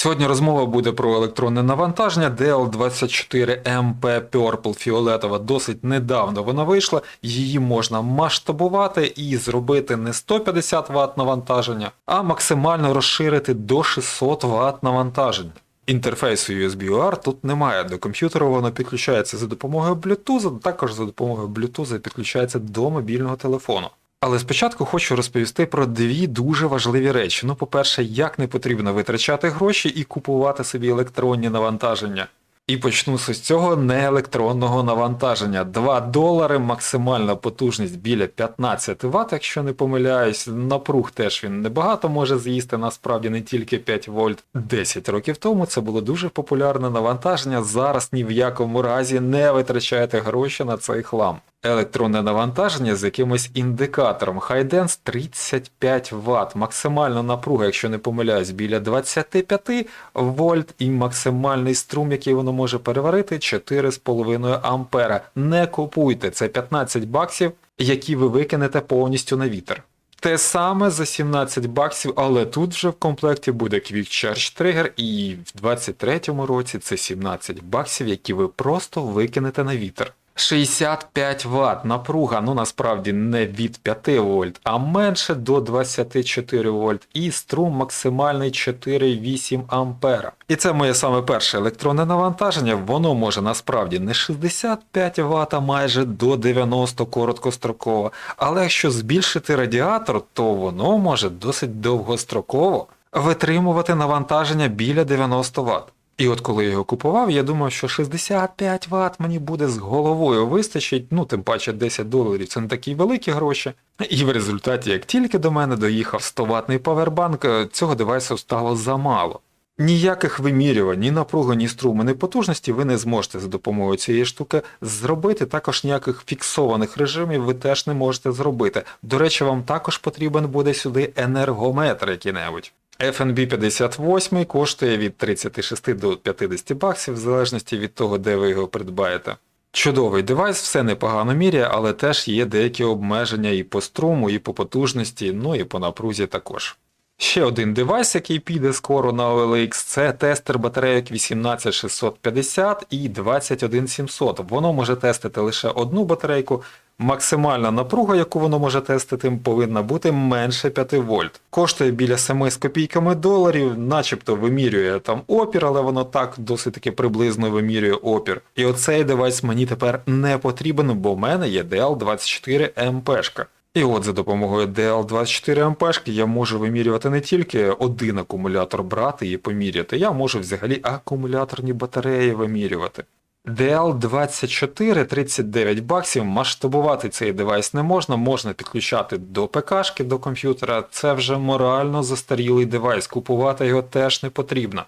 Сьогодні розмова буде про електронне навантаження DL24MP Purple фіолетова. Досить недавно вона вийшла. Її можна масштабувати і зробити не 150 Вт навантаження, а максимально розширити до 600 Вт навантаження. Інтерфейсу USB-UART тут немає. До комп'ютера воно підключається за допомогою Bluetooth, також за допомогою Bluetooth підключається до мобільного телефону. Але спочатку хочу розповісти про дві дуже важливі речі. Ну, по-перше, як не потрібно витрачати гроші і купувати собі електронні навантаження. І почну з цього неелектронного навантаження. 2 долари, максимальна потужність біля 15 Вт, якщо не помиляюсь. Напруг теж він небагато може з'їсти, насправді не тільки 5 вольт. 10 років тому це було дуже популярне навантаження. Зараз ні в якому разі не витрачайте гроші на цей хлам. Електронне навантаження з якимось індикатором. Highdense 35 Вт. Максимальна напруга, якщо не помиляюсь, біля 25 вольт і максимальний струм, який воно може переварити, 4,5 ампера. Не купуйте, це 15 баксів, які ви викинете повністю на вітер. Те саме за 17 баксів, але тут вже в комплекті буде Quick Charge Trigger, і в 23-му році це 17 баксів, які ви просто викинете на вітер. 65 Вт напруга, ну насправді не від 5 вольт, а менше до 24 вольт. І струм максимальний 4,8 ампера. І це моє саме перше електронне навантаження. Воно може насправді не 65 Вт, а майже до 90 короткостроково. Але якщо збільшити радіатор, то воно може досить довгостроково витримувати навантаження біля 90 Вт. І от коли я його купував, я думав, що 65 Вт мені буде з головою вистачить, ну тим паче 10 доларів це не такі великі гроші. І в результаті, як тільки до мене доїхав 100 ватний павербанк, цього девайсу стало замало. Ніяких вимірювань, ні напруги, ні струму, ні потужності ви не зможете за допомогою цієї штуки зробити. Також ніяких фіксованих режимів ви теж не можете зробити. До речі, вам також потрібен буде сюди енергометр який-небудь. FNB 58 коштує від 36 до 50 баксів, в залежності від того, де ви його придбаєте. Чудовий девайс, все непогано міряє, але теж є деякі обмеження і по струму, і по потужності, ну і по напрузі також. Ще один девайс, який піде скоро на OLX, це тестер батарейок 18650 і 21700. Воно може тестити лише одну батарейку. Максимальна напруга, яку воно може тестити, повинна бути менше 5 вольт. Коштує біля 7 з копійками доларів, начебто вимірює там опір, але воно так досить таки приблизно вимірює опір. І оцей девайс мені тепер не потрібен, бо в мене є DL24 МПшка. І от за допомогою DL24 МПшки я можу вимірювати не тільки один акумулятор брати і поміряти, я можу взагалі акумуляторні батареї вимірювати. DL24 39 баксів, масштабувати цей девайс не можна, можна підключати до ПКшки, до комп'ютера, це вже морально застарілий девайс, купувати його теж не потрібно.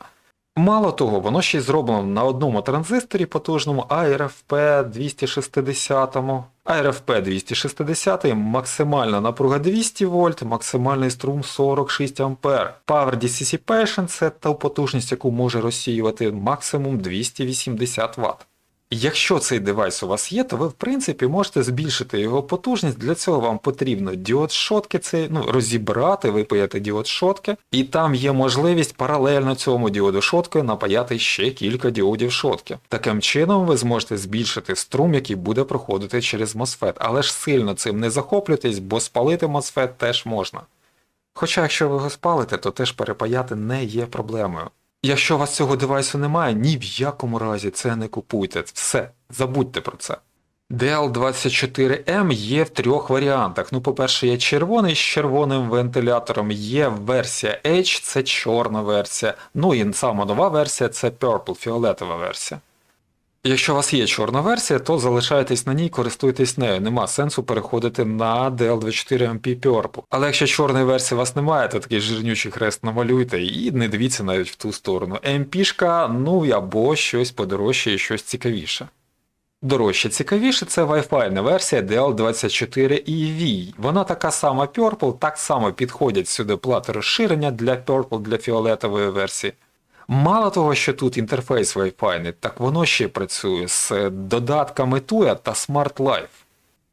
Мало того, воно ще й зроблено на одному транзисторі потужному ARFP 260. ARFP 260, максимальна напруга 200 вольт, максимальний струм 46 А. Power Dissipation – це та потужність, яку може розсіювати максимум 280 Вт. Якщо цей девайс у вас є, то ви в принципі можете збільшити його потужність. Для цього вам потрібно діод шотки, це ну, розібрати, випаяти діод шотки, і там є можливість паралельно цьому діоду шотки напаяти ще кілька діодів шотки. Таким чином ви зможете збільшити струм, який буде проходити через MOSFET, але ж сильно цим не захоплюйтесь, бо спалити MOSFET теж можна. Хоча якщо ви його спалите, то теж перепаяти не є проблемою. Якщо у вас цього девайсу немає, ні в якому разі це не купуйте. Все, забудьте про це. DL24M є в трьох варіантах. Ну, по-перше, є червоний з червоним вентилятором, є версія H, це чорна версія. Ну і сама нова версія це Purple, фіолетова версія. Якщо у вас є чорна версія, то залишайтесь на ній, користуйтесь нею. Нема сенсу переходити на DL24MP Purple. Але якщо чорної версії у вас немає, то такий жирнючий хрест намалюйте і не дивіться навіть в ту сторону. MP-шка, ну або щось подорожче і щось цікавіше. Дорожче цікавіше це Wi-Fi версія DL24EV. Вона така сама Purple, так само підходять сюди плати розширення для Purple для фіолетової версії. Мало того, що тут інтерфейс Wi-Fi, так воно ще працює з додатками TUA та Smart Life.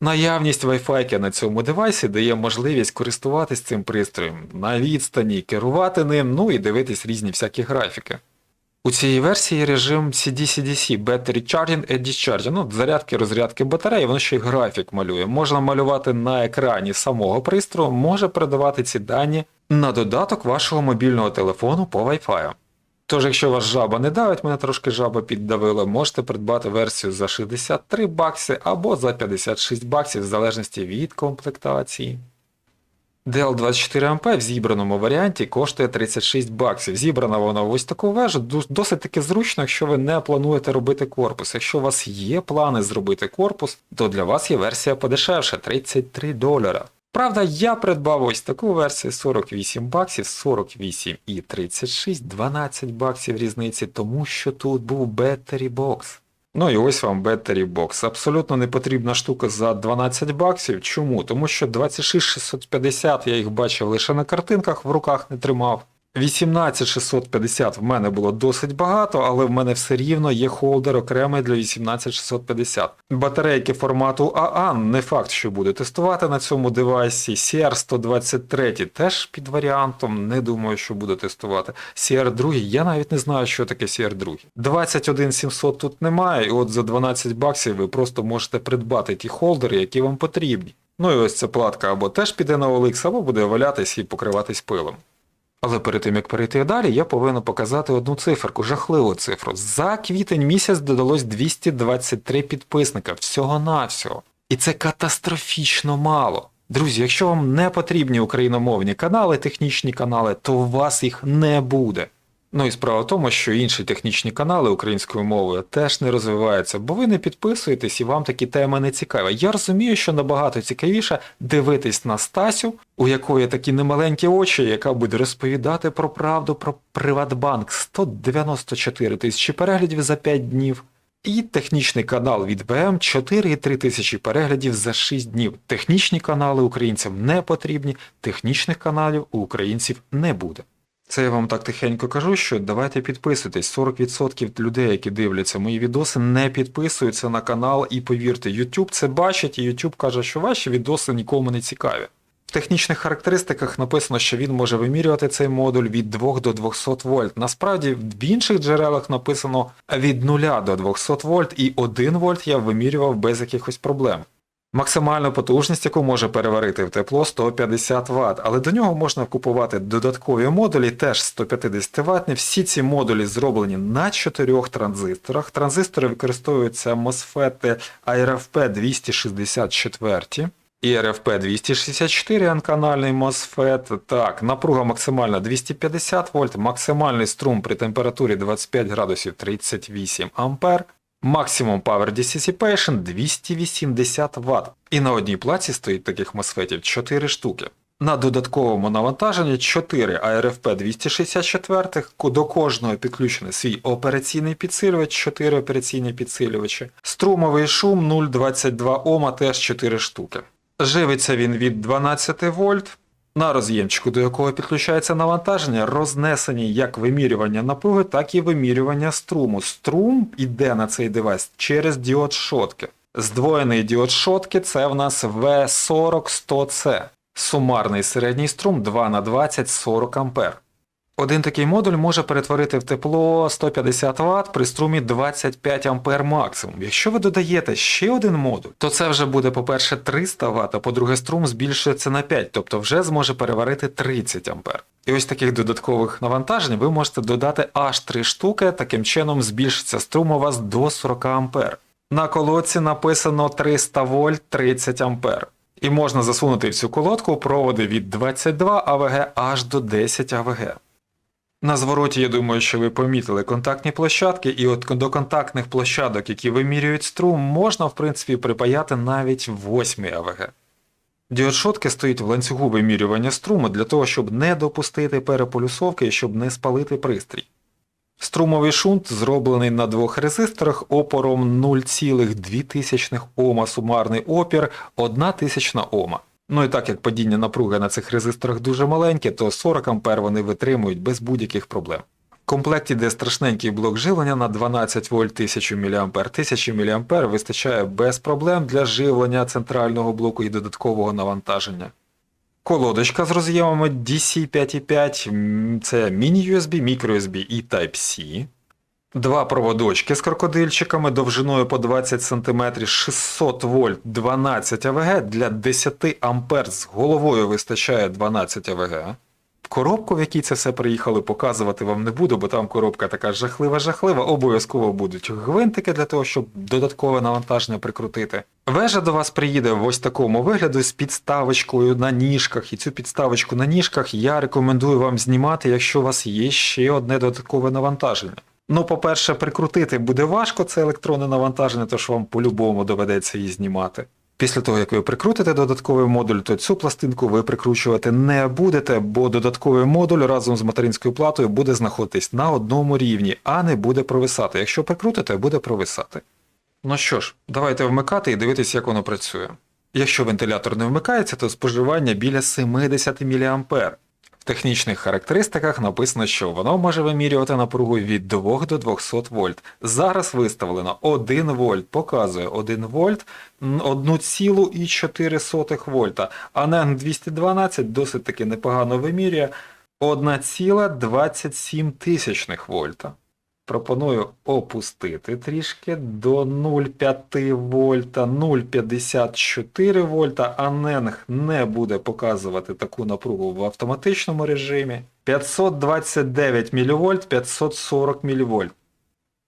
Наявність Wi-Fi на цьому девайсі дає можливість користуватись цим пристроєм на відстані, керувати ним, ну і дивитись різні всякі графіки. У цій версії режим CD-CDC Battery Charging and Discharging, ну, зарядки, розрядки батареї, воно ще й графік малює. Можна малювати на екрані самого пристрою, може передавати ці дані на додаток вашого мобільного телефону по Wi-Fi. Тож, якщо вас жаба не давить, мене трошки жаба піддавила, можете придбати версію за 63 бакси або за 56 баксів в залежності від комплектації. DL24MP в зібраному варіанті коштує 36 баксів. Зібрана вона в ось таку вежу, досить таки зручно, якщо ви не плануєте робити корпус. Якщо у вас є плани зробити корпус, то для вас є версія подешевше 33 долара. Правда, я придбав ось таку версію 48 баксів, 48 і 36, 12 баксів різниці, тому що тут був Battery Box. Ну і ось вам Battery Box. Абсолютно не потрібна штука за 12 баксів. Чому? Тому що 26650 я їх бачив лише на картинках, в руках не тримав. 18650 в мене було досить багато, але в мене все рівно є холдер окремий для 18650. Батарейки формату AA не факт, що буде тестувати на цьому девайсі. CR123 теж під варіантом, не думаю, що буде тестувати. CR2, я навіть не знаю, що таке CR2. 21700 тут немає, і от за 12 баксів ви просто можете придбати ті холдери, які вам потрібні. Ну і ось ця платка або теж піде на OLX, або буде валятись і покриватись пилом. Але перед тим як перейти далі, я повинен показати одну циферку, жахливу цифру. За квітень місяць додалось 223 підписника всього-навсього. І це катастрофічно мало. Друзі, якщо вам не потрібні україномовні канали, технічні канали, то у вас їх не буде. Ну і справа в тому, що інші технічні канали українською мовою теж не розвиваються, бо ви не підписуєтесь і вам такі теми не цікаві. Я розумію, що набагато цікавіше дивитись на Стасю, у якої такі немаленькі очі, яка буде розповідати про правду про Приватбанк 194 тисячі переглядів за 5 днів. І технічний канал від БМ 4,3 тисячі переглядів за 6 днів. Технічні канали українцям не потрібні, технічних каналів у українців не буде. Це я вам так тихенько кажу, що давайте підписуйтесь. 40% людей, які дивляться мої відоси, не підписуються на канал і повірте, YouTube це бачить, і YouTube каже, що ваші відоси нікому не цікаві. В технічних характеристиках написано, що він може вимірювати цей модуль від 2 до 200 вольт. Насправді в інших джерелах написано від 0 до 200 вольт, і 1 вольт я вимірював без якихось проблем. Максимальну потужність, яку може переварити в тепло 150 Вт, але до нього можна купувати додаткові модулі, теж 150 Вт. Всі ці модулі зроблені на чотирьох транзисторах. Транзистори використовуються MOSFET IRFP 264 і RFP 264 N-канальний MOSFET. Так, напруга максимальна 250 вольт, максимальний струм при температурі 25 градусів 38 ампер. Максимум Power Dissipation 280 Вт. І на одній плаці стоїть таких MOSFETів 4 штуки. На додатковому навантаженні 4 ARFP 264, до кожного підключений свій операційний підсилювач, 4 операційні підсилювачі. Струмовий шум 0,22 Ома теж 4 штуки. Живиться він від 12 вольт. На роз'ємчику, до якого підключається навантаження, рознесені як вимірювання напруги, так і вимірювання струму. Струм йде на цей девайс через діод шотки. Здвоєний діод шотки це в нас V40-100C. Сумарний середній струм 2 на 20 40 А. Один такий модуль може перетворити в тепло 150 Вт при струмі 25 А максимум. Якщо ви додаєте ще один модуль, то це вже буде, по-перше, 300 Вт, а по-друге, струм збільшується на 5, тобто вже зможе переварити 30 А. І ось таких додаткових навантажень ви можете додати аж 3 штуки, таким чином збільшиться струм у вас до 40 А. На колодці написано 300 вольт 30 А. І можна засунути в цю колодку проводи від 22 АВГ аж до 10 АВГ. На звороті, я думаю, що ви помітили контактні площадки, і от до контактних площадок, які вимірюють струм, можна, в принципі, припаяти навіть 8 АВГ. Діод шотки стоїть в ланцюгу вимірювання струму для того, щоб не допустити переполюсовки і щоб не спалити пристрій. Струмовий шунт зроблений на двох резисторах опором 0,2 Ома сумарний опір 1 тисячна Ома. Ну і так як падіння напруги на цих резисторах дуже маленьке, то 40 А вони витримують без будь-яких проблем. В комплекті йде страшненький блок живлення на 12 вольт 1000 мА. 1000 мА вистачає без проблем для живлення центрального блоку і додаткового навантаження. Колодочка з роз'ємами DC 5.5, це міні-USB, мікро-USB і Type-C. Два проводочки з крокодильчиками довжиною по 20 см 600 вольт 12 АВГ для 10 ампер з головою вистачає 12 АВГ. Коробку, в якій це все приїхали, показувати вам не буду, бо там коробка така жахлива-жахлива. Обов'язково будуть гвинтики для того, щоб додаткове навантаження прикрутити. Вежа до вас приїде в ось такому вигляду з підставочкою на ніжках. І цю підставочку на ніжках я рекомендую вам знімати, якщо у вас є ще одне додаткове навантаження. Ну, по-перше, прикрутити буде важко це електронне навантаження, тож вам по-любому доведеться її знімати. Після того, як ви прикрутите додатковий модуль, то цю пластинку ви прикручувати не будете, бо додатковий модуль разом з материнською платою буде знаходитись на одному рівні, а не буде провисати. Якщо прикрутите, буде провисати. Ну що ж, давайте вмикати і дивитися, як воно працює. Якщо вентилятор не вмикається, то споживання біля 70 мА. Технічних характеристиках написано, що воно може вимірювати напругу від 2 до 200 вольт. Зараз виставлено 1 вольт, показує 1 вольт, 1,4 вольта. А NEN 212 досить таки непогано вимірює 1,27 вольта. Пропоную опустити трішки до 0,5 вольта, 0,54 вольта, а ненг не буде показувати таку напругу в автоматичному режимі. 529 мВ, 540 мВ.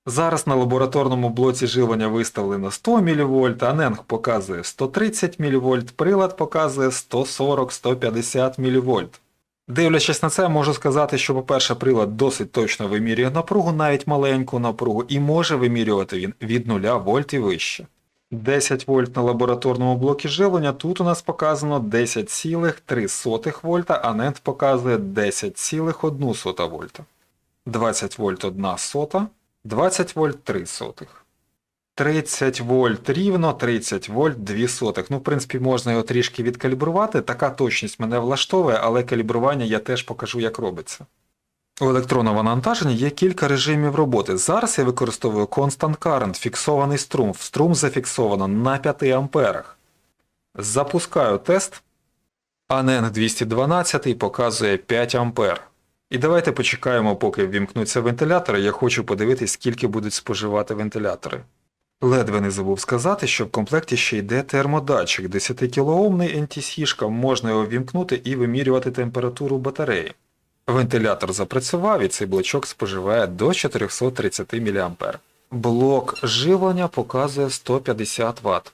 Зараз на лабораторному блоці живлення виставлено 100 мВ, а ненг показує 130 мВ, прилад показує 140-150 мВ. Дивлячись на це, можу сказати, що, по-перше, прилад досить точно вимірює напругу, навіть маленьку напругу, і може вимірювати він від 0 вольт і вище. 10 вольт на лабораторному блокі живлення, тут у нас показано 10,3 вольта, а NET показує 10,1 вольта. 20 вольт 1 сота, 20 вольт 3 сотих. 30 вольт рівно, 30 вольт 2 сотих. Ну, в принципі, можна його трішки відкалібрувати. Така точність мене влаштовує, але калібрування я теж покажу, як робиться. У електронного навантаження є кілька режимів роботи. Зараз я використовую Constant Current, фіксований струм. Струм зафіксовано на 5 амперах. Запускаю тест. ANN 212 показує 5 ампер. І давайте почекаємо, поки ввімкнуться вентилятори. Я хочу подивитись, скільки будуть споживати вентилятори. Ледве не забув сказати, що в комплекті ще йде термодатчик 10-кілоомний NTC, можна його вімкнути і вимірювати температуру батареї. Вентилятор запрацював і цей блочок споживає до 430 мА. Блок живлення показує 150 Вт.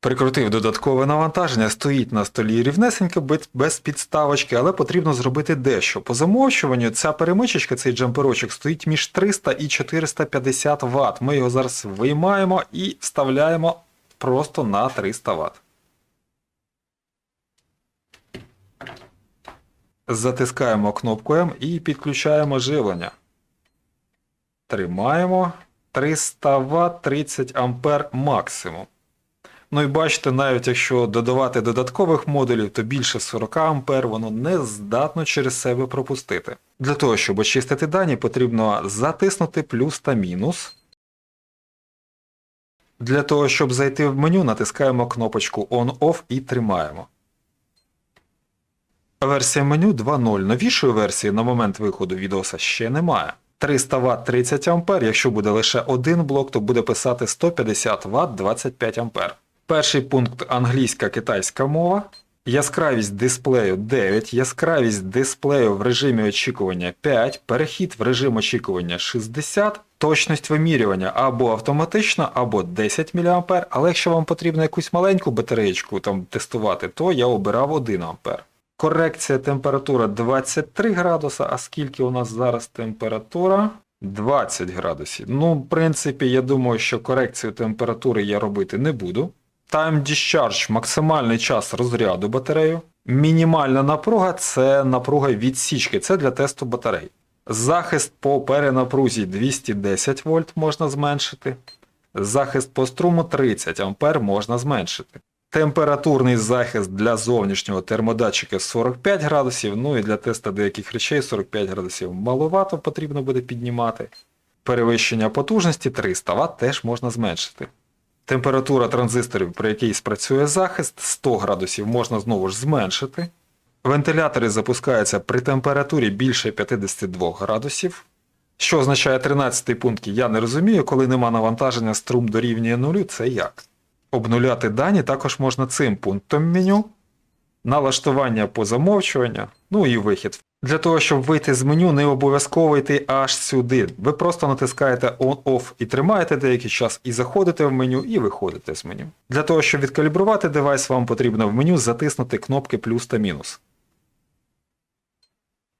Прикрутив додаткове навантаження, стоїть на столі рівнесенько без- підставочки, але потрібно зробити дещо. По замовчуванню ця перемичечка, цей джамперочок, стоїть між 300 і 450 Вт. Ми його зараз виймаємо і вставляємо просто на 300 Вт. Затискаємо кнопку М і підключаємо живлення. Тримаємо 300 Вт 30 А максимум. Ну і бачите, навіть якщо додавати додаткових модулів, то більше 40 А воно не здатно через себе пропустити. Для того, щоб очистити дані, потрібно затиснути плюс та мінус. Для того, щоб зайти в меню, натискаємо кнопочку On-Off і тримаємо. Версія меню 2.0. Новішої версії на момент виходу відоса ще немає. 300 Вт 30 А, якщо буде лише один блок, то буде писати 150 Вт 25 А. Перший пункт англійська китайська мова. Яскравість дисплею 9, яскравість дисплею в режимі очікування 5, перехід в режим очікування 60, точність вимірювання або автоматична, або 10 мА, але якщо вам потрібно якусь маленьку батареєчку там тестувати, то я обирав 1 А. Корекція температура 23 градуса, а скільки у нас зараз температура? 20 градусів. Ну, в принципі, я думаю, що корекцію температури я робити не буду. Time Discharge – максимальний час розряду батарею. Мінімальна напруга це напруга відсічки, це для тесту батарей. Захист по перенапрузі 210 вольт можна зменшити. Захист по струму 30 ампер можна зменшити. Температурний захист для зовнішнього термодатчика 45 градусів, ну і для теста деяких речей 45 градусів маловато потрібно буде піднімати. Перевищення потужності 300 Вт теж можна зменшити. Температура транзисторів, при якій спрацює захист, 100 градусів можна знову ж зменшити. Вентилятори запускаються при температурі більше 52 градусів. Що означає 13 пункт, я не розумію, коли нема навантаження струм дорівнює нулю, це як? Обнуляти дані також можна цим пунктом меню, налаштування по замовчуванню, ну і вихід. Для того, щоб вийти з меню, не обов'язково йти аж сюди. Ви просто натискаєте On-Off і тримаєте деякий час, і заходите в меню, і виходите з меню. Для того, щоб відкалібрувати девайс, вам потрібно в меню затиснути кнопки плюс та мінус.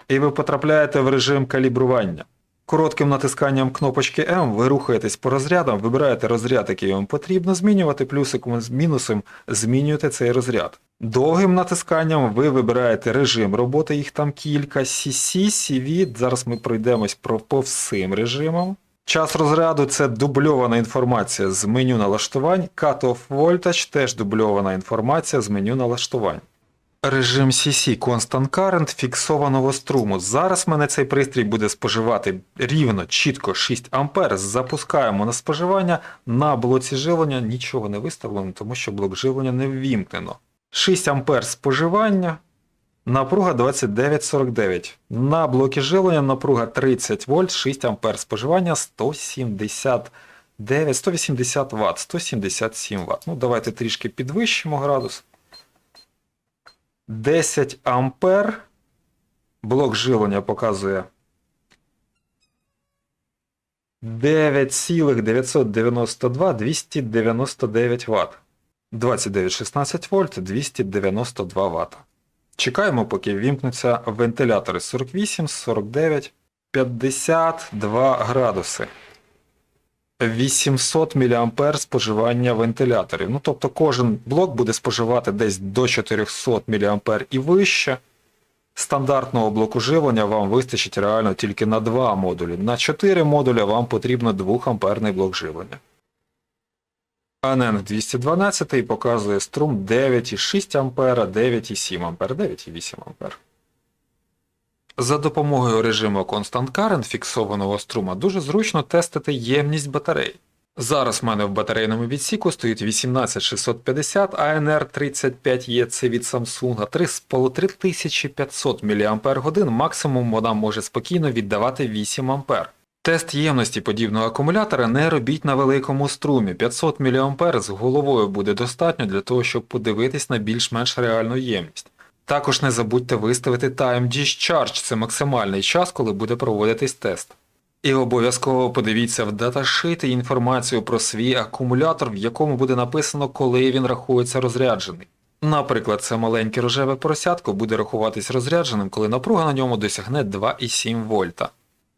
І ви потрапляєте в режим калібрування. Коротким натисканням кнопочки М ви рухаєтесь по розрядам, вибираєте розряд, який вам потрібно змінювати, плюсиком з мінусом змінюєте цей розряд. Довгим натисканням ви вибираєте режим роботи, їх там кілька, CC, CV, зараз ми пройдемось про по всім режимам. Час розряду це дубльована інформація з меню налаштувань, Cut-off Voltage теж дубльована інформація з меню налаштувань. Режим CC Constant Current фіксованого струму. Зараз мене цей пристрій буде споживати рівно, чітко 6 А. Запускаємо на споживання. На блоці живлення нічого не виставлено, тому що блок живлення не ввімкнено. 6 А споживання. Напруга 2949. На блокі живлення напруга 30 вольт, 6 А споживання 179, 180 Вт, 177 Вт. Ну, давайте трішки підвищимо градус. 10 ампер. Блок живлення показує 9,992 299 Вт. 2916 вольт 292 Вт. Чекаємо, поки вімкнуться вентилятори 48, 49, 52 градуси. 800 мА споживання вентиляторів. Ну, тобто кожен блок буде споживати десь до 400 мА і вище. Стандартного блоку живлення вам вистачить реально тільки на 2 модулі. На 4 модуля вам потрібно 2 амперний блок живлення. ANEN 212 показує струм 9,6 А, 9,7 А, 9,8 А. За допомогою режиму Constant Current фіксованого струма дуже зручно тестити ємність батарей. Зараз в мене в батарейному відсіку стоїть 18650 ANR 35E, це від Samsung, 3500 мАч, максимум вона може спокійно віддавати 8 А. Тест ємності подібного акумулятора не робіть на великому струмі. 500 мА з головою буде достатньо для того, щоб подивитись на більш-менш реальну ємність. Також не забудьте виставити Time Discharge, це максимальний час, коли буде проводитись тест. І обов'язково подивіться в даташити інформацію про свій акумулятор, в якому буде написано, коли він рахується розряджений. Наприклад, це маленьке рожеве поросятко буде рахуватись розрядженим, коли напруга на ньому досягне 2,7 вольта.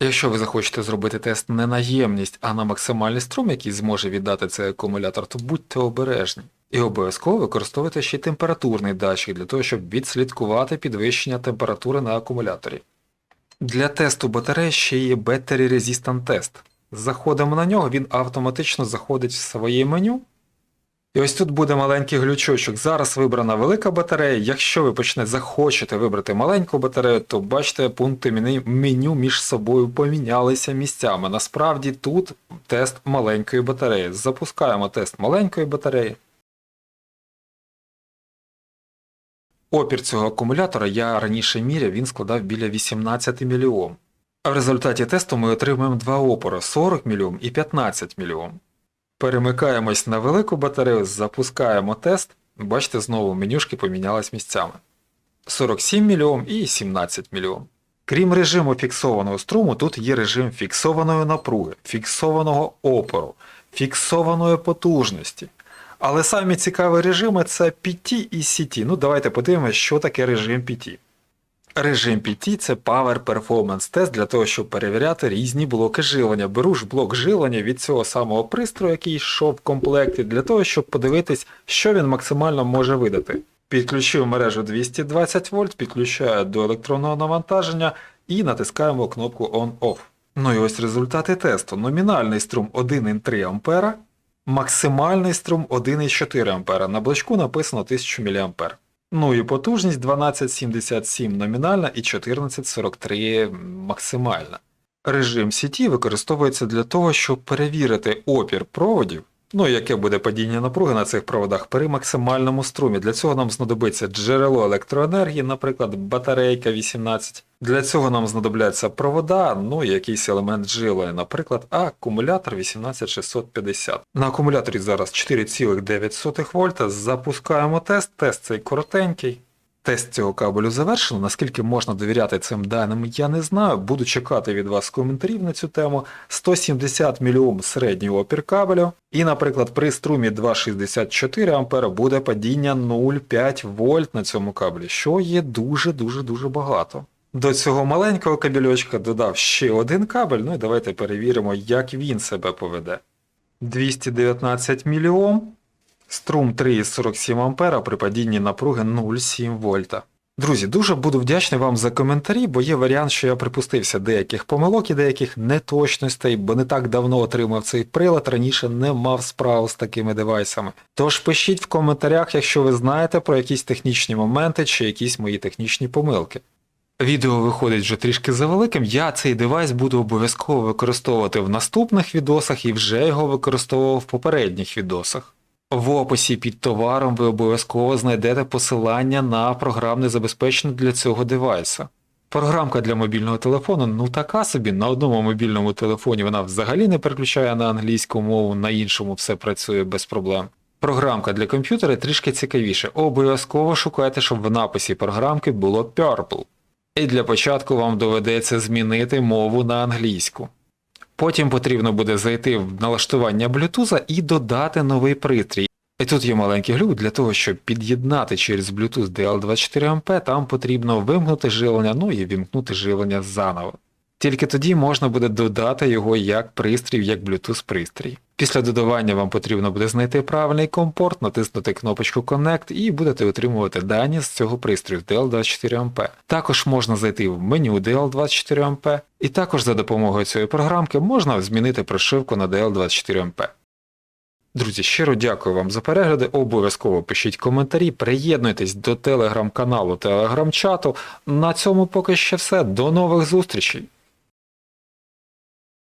Якщо ви захочете зробити тест не на ємність, а на максимальний струм, який зможе віддати цей акумулятор, то будьте обережні. І обов'язково використовуйте ще й температурний датчик для того, щоб відслідкувати підвищення температури на акумуляторі. Для тесту батареї ще є Battery Resistant Test. Заходимо на нього, він автоматично заходить в своє меню. І ось тут буде маленький глючочок. Зараз вибрана велика батарея. Якщо ви почнете захочете вибрати маленьку батарею, то бачите, пункти меню- між собою помінялися місцями. Насправді тут тест маленької батареї. Запускаємо тест маленької батареї. Опір цього акумулятора я раніше міряв, він складав біля 18 мільйом. А в результаті тесту ми отримуємо два опори 40 мільйом і 15 мільйом. Перемикаємось на велику батарею, запускаємо тест. Бачите, знову менюшки помінялись місцями. 47 мільйом і 17 мільйом. Крім режиму фіксованого струму, тут є режим фіксованої напруги, фіксованого опору, фіксованої потужності. Але самі цікаві режими це PT і CT. Ну давайте подивимося, що таке режим PT. Режим PT це Power Performance Test для того, щоб перевіряти різні блоки живлення. Беру ж блок живлення від цього самого пристрою, який йшов в комплекті, для того, щоб подивитись, що він максимально може видати. Підключив мережу 220 вольт, підключаю до електронного навантаження і натискаємо кнопку On-Off. Ну і ось результати тесту. Номінальний струм 1,3 А, Максимальний струм 1,4 А. На блочку написано 1000 мА. Ну і потужність 1277 номінальна і 1443 максимальна. Режим сіті використовується для того, щоб перевірити опір проводів, ну і яке буде падіння напруги на цих проводах при максимальному струмі. Для цього нам знадобиться джерело електроенергії, наприклад, батарейка 18. Для цього нам знадобляться провода, ну і якийсь елемент живлення, наприклад, акумулятор 18650. На акумуляторі зараз 4,9 вольта. Запускаємо тест. Тест цей коротенький. Тест цього кабелю завершено. Наскільки можна довіряти цим даним, я не знаю. Буду чекати від вас коментарів на цю тему. 170 мільйом середній опір кабелю. І, наприклад, при струмі 2,64 А буде падіння 0,5 вольт на цьому кабелі, що є дуже-дуже дуже багато. До цього маленького кабельочка додав ще один кабель. Ну і давайте перевіримо, як він себе поведе. 219 мільйом. Струм 3,47 ампера при падінні напруги 0,7 вольта. Друзі, дуже буду вдячний вам за коментарі, бо є варіант, що я припустився деяких помилок і деяких неточностей, бо не так давно отримав цей прилад, раніше не мав справ з такими девайсами. Тож пишіть в коментарях, якщо ви знаєте про якісь технічні моменти чи якісь мої технічні помилки. Відео виходить вже трішки завеликим, я цей девайс буду обов'язково використовувати в наступних відосах і вже його використовував в попередніх відосах. В описі під товаром ви обов'язково знайдете посилання на програмне забезпечення для цього девайса. Програмка для мобільного телефону ну така собі, на одному мобільному телефоні вона взагалі не переключає на англійську мову, на іншому все працює без проблем. Програмка для комп'ютера трішки цікавіше. Обов'язково шукайте, щоб в написі програмки було Purple. І для початку вам доведеться змінити мову на англійську. Потім потрібно буде зайти в налаштування Bluetooth і додати новий пристрій. І тут є маленький глюк, для того, щоб під'єднати через Bluetooth DL24MP, там потрібно вимкнути живлення, ну і вімкнути живлення заново. Тільки тоді можна буде додати його як пристрій, як Bluetooth пристрій. Після додавання вам потрібно буде знайти правильний компорт, натиснути кнопочку Connect і будете отримувати дані з цього пристрою DL24MP. Також можна зайти в меню DL24MP, і також за допомогою цієї програмки можна змінити прошивку на DL24MP. Друзі, щиро дякую вам за перегляди. Обов'язково пишіть коментарі, приєднуйтесь до телеграм-каналу, телеграм-чату. На цьому поки що все. До нових зустрічей!